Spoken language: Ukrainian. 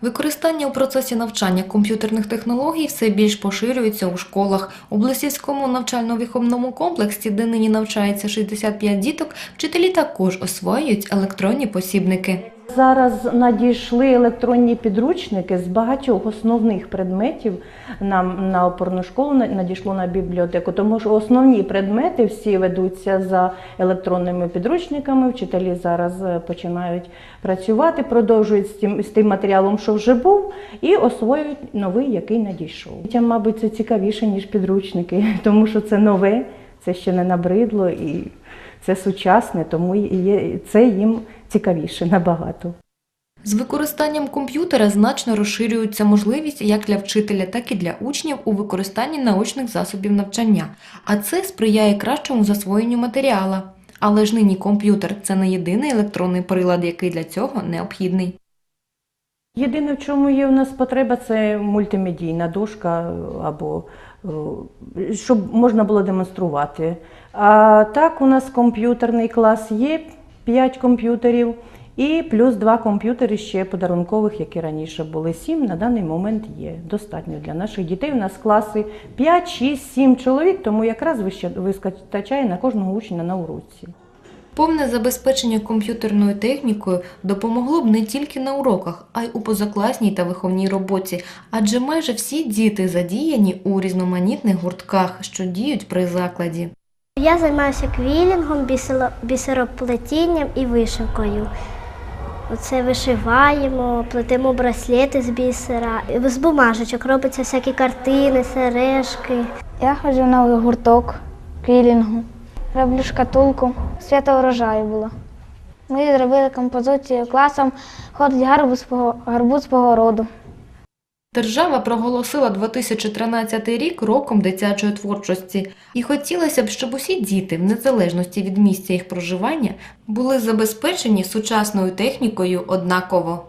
Використання у процесі навчання комп'ютерних технологій все більш поширюється у школах. У Блесівському навчально-виховному комплексі, де нині навчається 65 діток, вчителі також освоюють електронні посібники. Зараз надійшли електронні підручники з багатьох основних предметів нам на опорну школу надійшло на бібліотеку, тому що основні предмети всі ведуться за електронними підручниками. Вчителі зараз е, починають працювати, продовжують з тим, з тим матеріалом, що вже був, і освоюють новий, який надійшов. Дітям, мабуть, це цікавіше, ніж підручники, тому що це нове, це ще не набридло і це сучасне, тому є, це їм цікавіше набагато. З використанням комп'ютера значно розширюється можливість як для вчителя, так і для учнів у використанні наочних засобів навчання, а це сприяє кращому засвоєнню матеріала. Але ж нині комп'ютер це не єдиний електронний прилад, який для цього необхідний. Єдине, в чому є у нас потреба, це мультимедійна дошка або е, щоб можна було демонструвати. А так, у нас комп'ютерний клас є 5 комп'ютерів. І плюс два комп'ютери ще подарункових, які раніше були. Сім на даний момент є. Достатньо для наших дітей. У нас класи 5, 6, 7 чоловік, тому якраз вистачає на кожного учня на уроці. Повне забезпечення комп'ютерною технікою допомогло б не тільки на уроках, а й у позакласній та виховній роботі, адже майже всі діти задіяні у різноманітних гуртках, що діють при закладі. Я займаюся квілінгом, бісероплетінням і вишивкою. Оце вишиваємо, плетемо браслети з бісера. З бумажечок робляться всякі картини, сережки. Я ходжу на гурток квілінгу, роблю шкатулку. Свято урожаю було. Ми зробили композицію класом ходить гарбуз по, гарбуз по. Держава проголосила 2013 рік роком дитячої творчості, і хотілося б, щоб усі діти, в незалежності від місця їх проживання, були забезпечені сучасною технікою однаково.